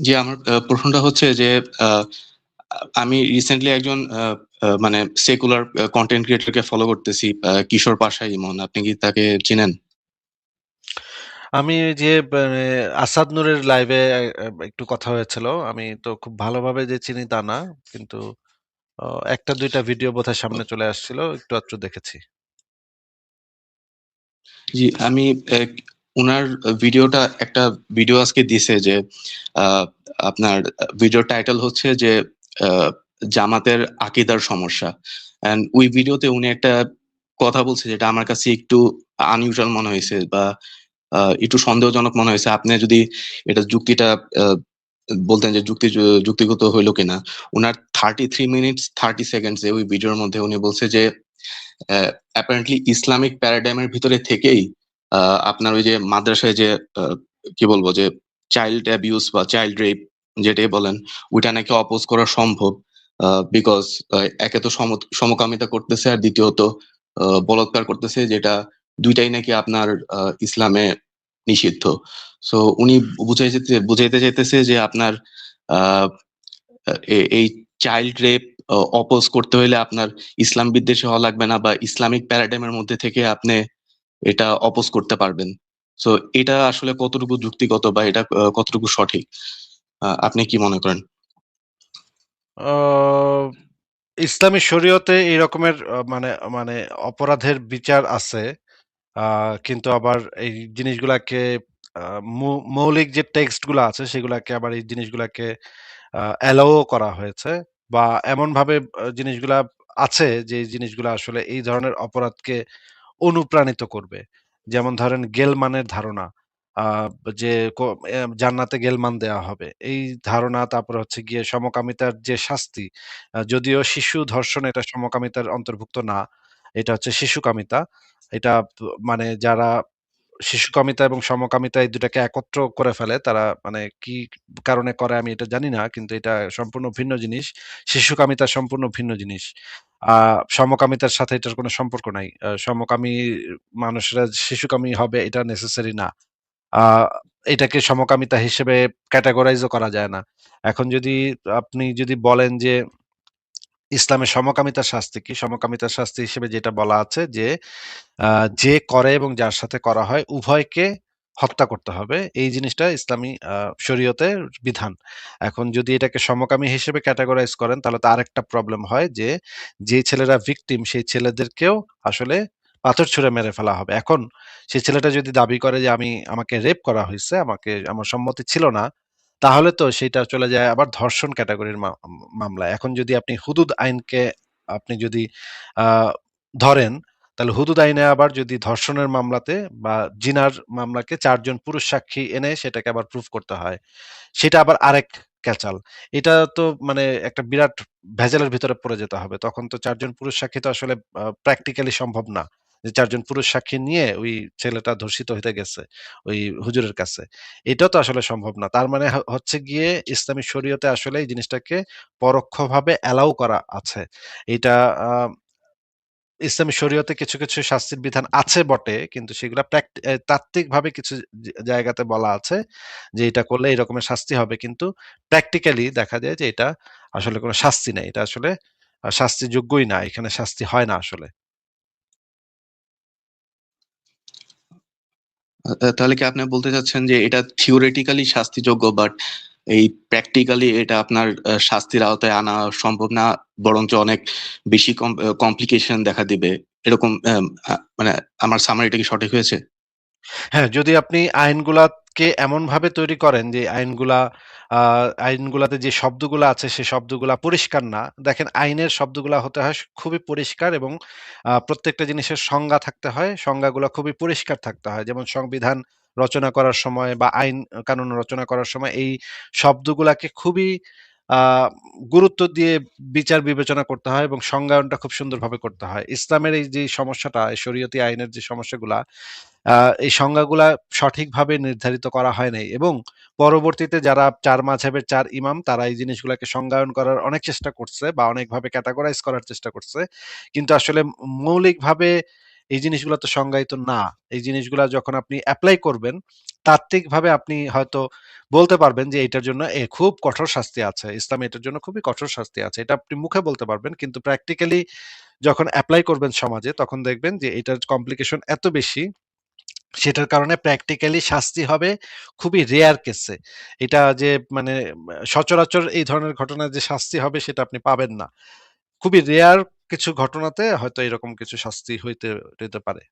জি, আমার প্রশ্নটা হচ্ছে যে আমি রিসেন্টলি একজন মানে সেকুলার কন্টেন্ট কনটেন্ট ক্রিয়েটর কে ফলো করতেছি। কিশোর পাশা ইমন। আপনি কি তাকে চিনেন? আমি যে মানে আসাদ নূরের লাইভে একটু কথা হয়েছিল। আমি তো খুব ভালোভাবে যে চিনি তা না। কিন্তু একটা ১ টা ২ টা ভিডিও বোধহয় সামনে চলে আসছিল। একটু আধটু দেখেছি। জি, আমি উনার ভিডিওটা একটা ভিডিও আজকে দিছে যে আপনার ভিডিও টাইটেল হচ্ছে যে জামাতের আকিদার সমস্যা। অ্যান্ড ওই ভিডিওতে উনি একটা কথা বলছে যেটা আমার কাছে একটু আনইউজুয়াল মনে হয়েছে বা একটু সন্দেহজনক মনে হয়েছে আপনি যদি এটা যুক্তিটা বলতেন যে যুক্তি, যুক্তিগত হইল কিনা। উনার 33 মিনিটস 30 সেকেন্ডস ওই ভিডিওর মধ্যে উনি বলছে যে অ্যাপারেন্টলি ইসলামিক প্যারাডাইমের ভিতরে থেকেই আপনার ওই যে মাদ্রাসায় যে কি বলব যে চাইল্ড অ্যাবিউস বা চাইল্ড রেপ যেটাই বলেন, ওইটা নাকি অপোজ করা সম্ভব। বিকজ একে তো সম সমকামিতা করতেছে আর দ্বিতীয়ত বলাৎকার করতেছে যেটা দুইটাই নাকি আপনার ইসলামে নিষিদ্ধ। সো উনি বুঝাইতে বুঝাইতে চাইতেছে যে আপনার এই চাইল্ড রেপ অপোজ করতে হইলে আপনার ইসলাম বিদ্বেষী হওয়া লাগবে না বা ইসলামিক প্যারাডাইম এর মধ্যে থেকে আপনি এটা অপোজ করতে পারবেন। সো এটা আসলে কতটুকু যুক্তিগত বা এটা কতটুকু সঠিক? আপনি কি মনে করেন? ইসলামী শরীয়তে এই রকমের মানে মানে অপরাধের বিচার আছে। কিন্তু আবার এই জিনিসগুলাকে মৌলিক যে টেক্সটগুলা আছে, সেগুলাকে আবার এই জিনিসগুলাকে অ্যালাও করা হয়েছে। বা এমনভাবে জিনিসগুলা আছে যে জিনিসগুলা আসলে এই ধরনের অপরাধকে অনুপ্রাণিত করবে। যেমন ধরেন গেলমানের ধারণা। যে জান্নাতে গেলমান দেয়া হবে। এই ধারণা, তারপর হচ্ছে গিয়ে সমকামিতার যে শাস্তি। যদিও শিশু ধর্ষণ এটা সমকামিতার অন্তর্ভুক্ত না। এটা হচ্ছে শিশুকামিতা। এটা মানে যারা শিশুকামিতা এবং সমকামিতা এই দুটাকে একত্র করে ফেলে, তারা মানে কি কারণে করে আমি এটা জানি না। কিন্তু এটা সম্পূর্ণ ভিন্ন জিনিস। শিশুকামিতা সম্পূর্ণ ভিন্ন জিনিস। সমকামিতার সাথে এটার কোনো সম্পর্ক নাই। সমকামী মানুষরা শিশুকামী হবে এটা নেসেসারি না। এটাকে সমকামিতা হিসেবে ক্যাটাগরাইজও করা যায় না। এখন যদি আপনি যদি বলেন যে ইসলামের সমকামিতার শাস্তি কি? সমকামিতার শাস্তি হিসেবে যেটা বলা আছে যে যে করে এবং যার সাথে করা হয় উভয়কে হত্যা করতে হবে। এই জিনিসটা ইসলামী আ শরীয়তের বিধান। এখন যদি এটাকে সমকামী হিসেবে ক্যাটাগরাইজ করেন তাহলে তো আরেকটা প্রবলেম হয় যে, যে ছেলেরা ভিকটিম সেই ছেলেদেরকেও আসলে পাথর ছুঁড়ে মেরে ফেলা হবে। এখন সেই ছেলেটা যদি দাবি করে যে আমি আমাকে রেপ করা হয়েছে আমাকে আমার সম্মতি ছিল না। তাহলে তো সেটা চলে যায় আবার ধর্ষণ ক্যাটাগরির মা মামলায়। এখন যদি আপনি হুদুদ আইনকে আপনি যদি ধরেন, তাহলে হুদুদ আইনে আবার যদি ধর্ষণের মামলাতে বা জিনার মামলাকে চারজন পুরুষ সাক্ষী এনে সেটাকে আবার প্রুফ করতে হয়। সেটা আবার আরেক ক্যাচাল। এটা তো মানে একটা বিরাট ভেজালের ভিতরে পড়ে যেতে হবে। তখন তো চারজন পুরুষ সাক্ষী তো আসলে প্র্যাকটিক্যালি সম্ভব না। যে ৪ জন পুরুষ সাক্ষী নিয়ে ওই ছেলেটা ধর্ষিত হতে গেছে ওই হুজুরের কাছে। এটা তো আসলে সম্ভব না। তার মানে হচ্ছে গিয়ে ইসলামী শরীয়তে আসলে এই জিনিসটাকে পরোক্ষভাবে অ্যালাউ করা আছে। এটা ইসলামী শরীয়তে কিছু, কিছু শাস্তির বিধান আছে বটে কিন্তু সেগুলা তাত্ত্বিকভাবে কিছু জায়গাতে বলা আছে যে এটা করলে এই রকমের শাস্তি হবে। কিন্তু প্র্যাকটিক্যালি দেখা যায় যে এটা আসলে কোনো শাস্তি নেই এটা আসলে শাস্তিযোগ্যই না। এখানে শাস্তি হয় না আসলে। আ তা তাহলে কি আপনি বলতে চাচ্ছেন যে এটা থিওরিটিক্যালি শাস্তিযোগ্য বাট এই প্র্যাকটিক্যালি এটা আপনার শাস্তির আওতায় আনা সম্ভব না। বরঞ্চ অনেক বেশি কম কমপ্লিকেশন দেখা দিবে। এরকম মানে আমার সামারিটা কি সঠিক হয়েছে? হ্যাঁ, যদি আপনি আইনগুলাকে এমনভাবে তৈরি করেন যে আইনগুলা আইনগুলাতে যে শব্দগুলা আছে সে শব্দগুলা পরিষ্কার না। দেখেন আইনের শব্দগুলা হতে হয় খুবই পরিষ্কার এবং প্রত্যেকটা জিনিসের সংজ্ঞা থাকতে হয়। সংজ্ঞাগুলা খুবই পরিষ্কার থাকতে হয়। যেমন সংবিধান রচনা করার সময় বা আইন কানুন রচনা করার সময় এই শব্দগুলাকে খুবই গুরুত্ব দিয়ে বিচার বিবেচনা করতে হয় এবং সংজ্ঞায়নটা খুব সুন্দরভাবে করতে হয়। ইসলামের এই যে সমস্যাটা, শরীয়তি আইনের যে সমস্যাগুলা, এই সংজ্ঞাগুলা সঠিকভাবে নির্ধারিত করা হয় নাই এবং পরবর্তীতে যারা ৪ মাযহাবের ৪ ইমাম তারা এই জিনিসগুলাকে সংজ্ঞায়ন করার অনেক চেষ্টা করছে বা অনেকভাবে ক্যাটেগরাইজ করার চেষ্টা করছে। কিন্তু আসলে মৌলিকভাবে এই জিনিসগুলো তো সংজ্ঞায়িত না। এই জিনিসগুলা যখন আপনি অ্যাপ্লাই করবেন, তাত্ত্বিকভাবে আপনি হয়তো বলতে পারবেন যে এটার জন্য এ খুব কঠোর শাস্তি আছে। ইসলামে এটার জন্য খুবই কঠোর শাস্তি আছে। এটা আপনি মুখে বলতে পারবেন। কিন্তু প্র্যাকটিক্যালি যখন অ্যাপ্লাই করবেন সমাজে তখন দেখবেন যে এটার কমপ্লিকেশন এত বেশি সেটার কারণে প্র্যাকটিক্যালি শাস্তি হবে খুবই রেয়ার কেসে। এটা যে মানে সচরাচর এই ধরনের ঘটনায় যে শাস্তি হবে সেটা আপনি পাবেন না। খুবই রেয়ার কিছু ঘটনাতে হয়তো এরকম কিছু শাস্তি হইতে হইতে পারে।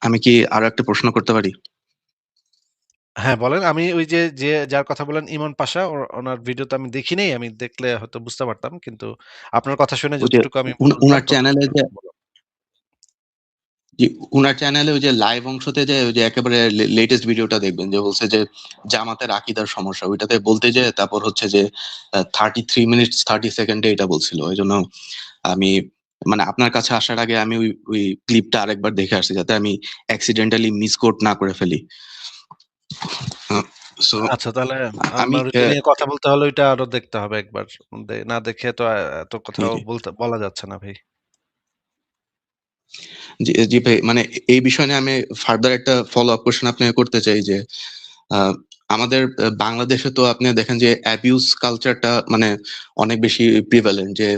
আমি কি আরও একটা প্রশ্ন করতে পারি? হ্যাঁ, বলেন। আমি ওই যে, যে যার কথা বলেন ইমন পাশা ওনার ভিডিও তো আমি দেখি নাই। আমি দেখলে হয়তো বুঝতে পারতাম। কিন্তু আপনার কথা শুনে যতটুকু আমি ওনার চ্যানেলে যে জি, উনার চ্যানেলে ওই যে লাইভ অংশতে যে ওই যে একেবারে লেটেস্ট ভিডিওটা দেখবেন যে বলছে যে জামাতের আকীদার সমস্যা। ওইটাতে বলতে যেয়ে তারপর হচ্ছে যে আ 33 মিনিটস 30 সেকেন্ডে এটা বলছিল। এজন্য আমি মানে আপনার কাছে আসার আগে আমি ওই, ওই ক্লিপটা আরেকবার দেখে আসছি যাতে আমি অ্যাক্সিডেন্টালি মিসকোট না করে ফেলি। সো আচ্ছা তাহলে আমি কথা বলতে হলে ওইটা আরও দেখতে হবে একবার। না দেখে তো এত জি। বলতে বলা যাচ্ছে না ভাই। জি, ভাই মানে এই বিষয় নিয়ে আমি ফার্দার একটা ফলো আপ কোয়েশ্চেন আপনাকে করতে চাই যে আমাদের বাংলাদেশে তো আপনি দেখেন যে অ্যাবিউজ কালচারটা মানে অনেক বেশি প্রিভ্যালেন্ট যে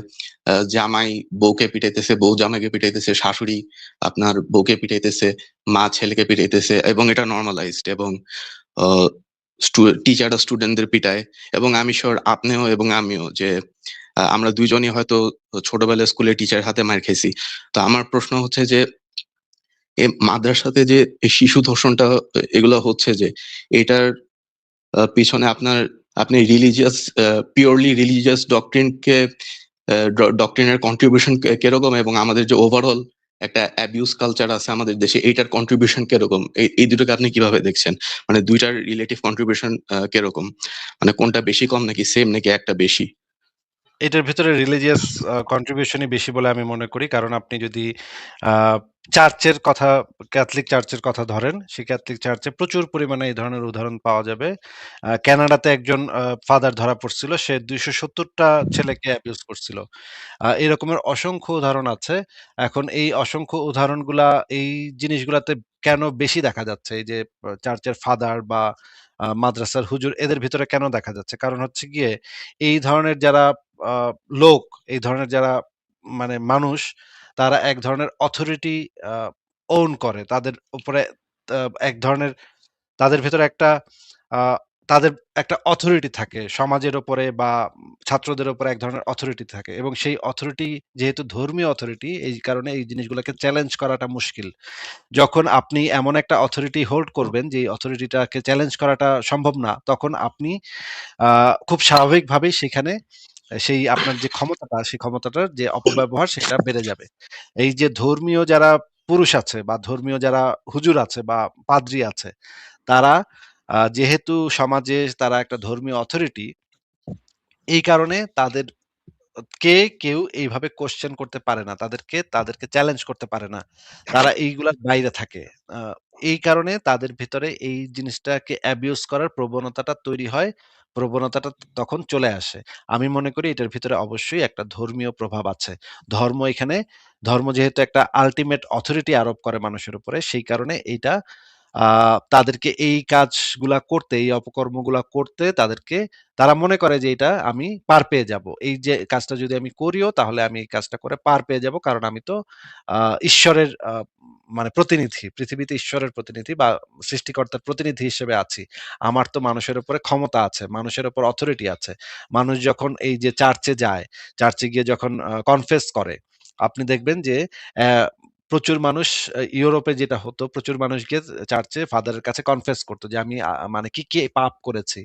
জামাই বউকে পিটাইতেছে, বউ জামাইকে পিটাইতেছে, শাশুড়ি আপনার বউকে পিটাইতেছে, মা ছেলেকে পিটাইতেছে এবং এটা নর্মালাইজড এবং টিচাররা স্টুডেন্টদের পিটায় এবং আমি সিউর আপনিও এবং আমিও যে আমরা ২ জনই হয়তো ছোটবেলায় স্কুলে টিচার হাতে মার খাইছি। তো আমার প্রশ্ন হচ্ছে যে মাদ্রাসাতে যে শিশু ধর্ষণটা এগুলো হচ্ছে যে এটার পিছনে আপনার আপনি রিলিজিয়াস পিওরলি রিলিজিয়াস ডক্ট্রিন কে আ ড ডক্ট্রিন এর কন্ট্রিবিউশন কীরকম এবং আমাদের যে ওভারঅল একটা অ্যাবিউজ কালচার আছে আমাদের দেশে এইটার কন্ট্রিবিউশন কীরকম? এই, দুটোকে আপনি কীভাবে দেখছেন? মানে দুইটার রিলেটিভ কন্ট্রিবিউশন কীরকম? মানে কোনটা বেশি কম নাকি সেম নাকি একটা বেশি? এটার ভেতরে রিলিজিয়াস কন্ট্রিবিউশনই বেশি বলে আমি মনে করি। কারণ আপনি যদি চার্চের কথা ক্যাথলিক চার্চের কথা ধরেন, সেই ক্যাথলিক চার্চে প্রচুর পরিমাণে এই ধরনের উদাহরণ পাওয়া যাবে। আ কানাডাতে একজন ফাদার ধরা পড়ছিল। সে ২৭০ সত্তরটা ছেলেকে অ্যাবিউজ করছিল। এরকমের অসংখ্য উদাহরণ আছে। এখন এই অসংখ্য উদাহরণগুলা এই জিনিসগুলাতে কেন বেশি দেখা যাচ্ছে? এই যে চার্চের ফাদার বা মাদ্রাসার হুজুর এদের ভিতরে কেন দেখা যাচ্ছে? কারণ হচ্ছে গিয়ে এই ধরনের যারা লোক, এই ধরনের যারা মানে মানুষ তারা এক ধরনের অথরিটি ওন করে। তাদের উপরে এক ধরনের তাদের ভেতরে একটা তাদের একটা অথরিটি থাকে। সমাজের ওপরে বা ছাত্রদের উপরে এক ধরনের অথরিটি থাকে এবং সেই অথরিটি যেহেতু ধর্মীয় অথরিটি এই কারণে এই জিনিসগুলোকে চ্যালেঞ্জ করাটা মুশকিল। যখন আপনি এমন একটা অথরিটি হোল্ড করবেন যে অথরিটিটাকে চ্যালেঞ্জ করাটা সম্ভব না, তখন আপনি খুব স্বাভাবিকভাবেই সেখানে সেই আপনার যে ক্ষমতাটা, সেই ক্ষমতাটার যে অপব্যবহার সেটা বেড়ে যাবে। এই যে ধর্মীয় যারা পুরুষ আছে বা ধর্মীয় যারা হুজুর আছে বা পাদ্রী আছে, তারা যেহেতু সমাজে তারা একটা ধর্মীয় অথরিটি, এই কারণে তাদের কে কেউ এইভাবে কোয়েশ্চেন করতে পারে না। তাদেরকে তাদেরকে চ্যালেঞ্জ করতে পারে না। তারা এইগুলার বাইরে থাকে। এই কারণে তাদের ভিতরে এই জিনিসটাকে অ্যাবিউজ করার প্রবণতাটা তৈরি হয়। প্রবণতাটা তখন চলে আসে। আমি মনে করি এটার ভিতরে অবশ্যই একটা ধর্মীয় প্রভাব আছে। ধর্ম এখানে ধর্ম যেহেতু একটা আল্টিমেট অথরিটি আরোপ করে মানুষের উপরে, সেই কারণে এইটা তাদেরকে এই কাজগুলা করতে, এই অপকর্মগুলা করতে তাদেরকে তারা মনে করে যে এটা আমি পার পেয়ে যাব। এই যে কাজটা যদি আমি করিও তাহলে আমি এই কাজটা করে পার পেয়ে যাব কারণ আমি তো ঈশ্বরের মানে প্রতিনিধি। পৃথিবীতে ঈশ্বরের প্রতিনিধি বা সৃষ্টিকর্তার প্রতিনিধি হিসেবে আছি। আমার তো মানুষের উপরে ক্ষমতা আছে। মানুষের উপর অথরিটি আছে। মানুষ যখন এই যে চার্চে যায়, চার্চে গিয়ে যখন কনফেস করে, আপনি দেখবেন যে প্রচুর মানুষ ইউরোপে যেটা হতো, প্রচুর মানুষ গিয়ে চার্চে ফাদারের কাছে কনফেস করতো যে আমি মানে কি, কি পাপ করেছি।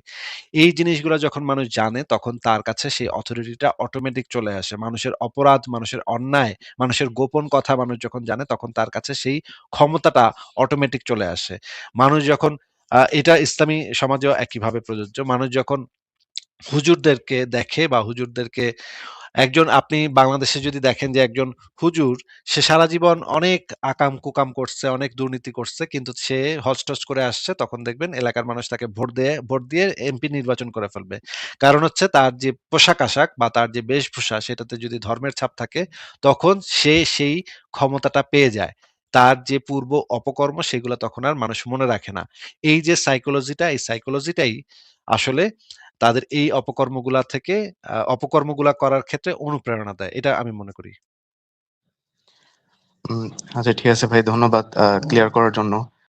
এই জিনিসগুলো যখন মানুষ জানে তখন তার কাছে সেই অথরিটিটা অটোমেটিক চলে আসে। মানুষের অপরাধ, মানুষের অন্যায়, মানুষের গোপন কথা মানুষ যখন জানে তখন তার কাছে সেই ক্ষমতাটা অটোমেটিক চলে আসে। মানুষ যখন এটা ইসলামী সমাজেও একইভাবে প্রযোজ্য। মানুষ যখন হুজুরদেরকে দেখে বা হুজুরদেরকে একজন আপনি বাংলাদেশে যদি দেখেন যে একজন হুজুর সে সারা জীবন অনেক আকাম কুকাম করছে, অনেক দুর্নীতি করছে কিন্তু সে হজ-টজ করে আসছে তখন দেখবেন এলাকার মানুষ তাকে ভোট দিয়ে ভোট দিয়ে এমপি নির্বাচন করে ফেলবে। কারণ হচ্ছে তার যে পোশাক-আশাক বা তার যে বেশভূষা সেটাতে যদি ধর্মের ছাপ থাকে তখন সে সেই ক্ষমতাটা পেয়ে যায়। তার যে পূর্ব অপকর্ম সেগুলো তখন আর মানুষ মনে রাখে না। এই যে সাইকোলজিটা এই সাইকোলজিটাই আসলে তাদের এই অপকর্মগুলা থেকে অপকর্মগুলা করার ক্ষেত্রে অনুপ্রেরণা দেয়। এটা আমি মনে করি। আচ্ছা ঠিক আছে ভাই ধন্যবাদ ক্লিয়ার করার জন্য।